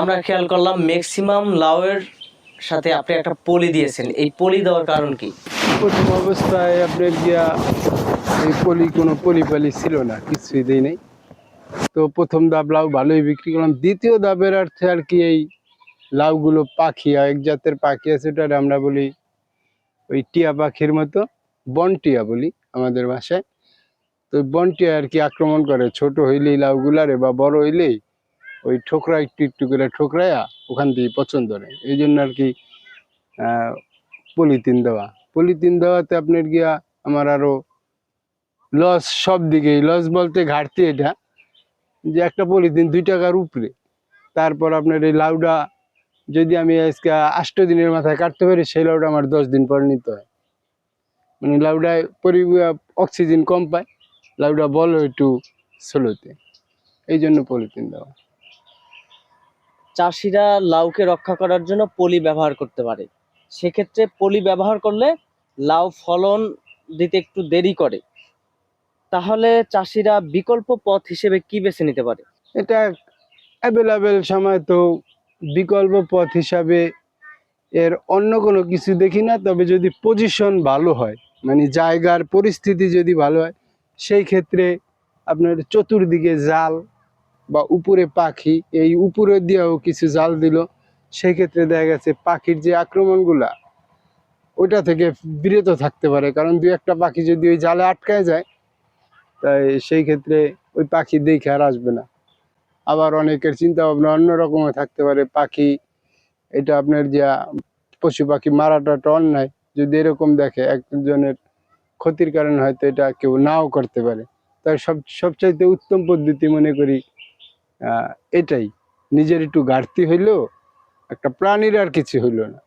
আমরা খেয়াল করলাম ম্যাক্সিমাম লাউয়ের সাথে আপনি একটা পলি দিয়েছেন। এই পলি দেওয়ার কারণ কি? প্রথম অবস্থায় আপনার গিয়া এই পলি, কোনো পলি পালি ছিল না, কিছুই দেই নাই। তো প্রথম দাব লাউ ভালোই বিক্রি করলাম। দ্বিতীয় দাবের অর্থে আর কি এই লাউগুলো পাখি এক জাতের পাখি আছে ওটার আমরা বলি ওই টিয়া পাখির মতো বন টিয়া বলি আমাদের ভাষায়। তো ওই বন টিয়া আর কি আক্রমণ করে, ছোট হইলেই লাউগুলারে বা বড় হইলেই ওই ঠোকরা একটু একটু করে ঠোকরায়া ওখান থেকে পছন্দ নেয় এই জন্য আর কি পলিথিন দেওয়া। পলিথিন দেওয়াতে আপনার গিয়া আমার আরও লস সব দিকেই লস বলতে ঘাটতি এটা, যে একটা পলিথিন দুই টাকার উপরে। তারপর আপনার এই লাউডা যদি আমি আজকে আষ্ট দিনের মাথায় কাটতে পারি, সেই লাউডা আমার দশ দিন পর নিতে হয়। মানে লাউডায় পরি অক্সিজেন কম পায়, লাউডা বলো একটু স্লোতে এই জন্য পলিথিন দেওয়া। চাষিরা লাউকে রক্ষা করার জন্য পলি ব্যবহার করতে পারে। সেক্ষেত্রে পলি ব্যবহার করলে লাউ ফলন দিতে একটু দেরি করে। তাহলে চাষিরা বিকল্প পথ হিসেবে কি বেছে নিতে পারে? এটা অ্যাভেলেবেল সময় তো বিকল্প পথ হিসাবে এর অন্য কোনো কিছু দেখি না, তবে যদি পজিশন ভালো হয় মানে জায়গার পরিস্থিতি যদি ভালো হয়, সেই ক্ষেত্রে আপনার চতুর্দিকে জাল বা উপরে পাখি, এই উপরে দিয়েও কিছু জাল দিল। সেই ক্ষেত্রে দেখা গেছে পাখির যে আক্রমণগুলা, ওইটা থেকে বিরত থাকতে পারে। কারণ দু একটা পাখি যদি ওই জালে আটকায় যায়, তাই সেই ক্ষেত্রে ওই পাখি দেখে আর আসবে না। আবার অনেকের চিন্তা ভাবনা অন্যরকমও থাকতে পারে। পাখি, এটা আপনার যে পশু পাখি মারাটা একটা অন্যায়। যদি এরকম দেখে একজনের ক্ষতির কারণে হয়তো এটা কেউ নাও করতে পারে। তাই সব, সবচাইতে উত্তম পদ্ধতি মনে করি এটাই। নিজের একটু ঘাটতি হইলেও একটা প্রাণীর আর কিছু হইল না।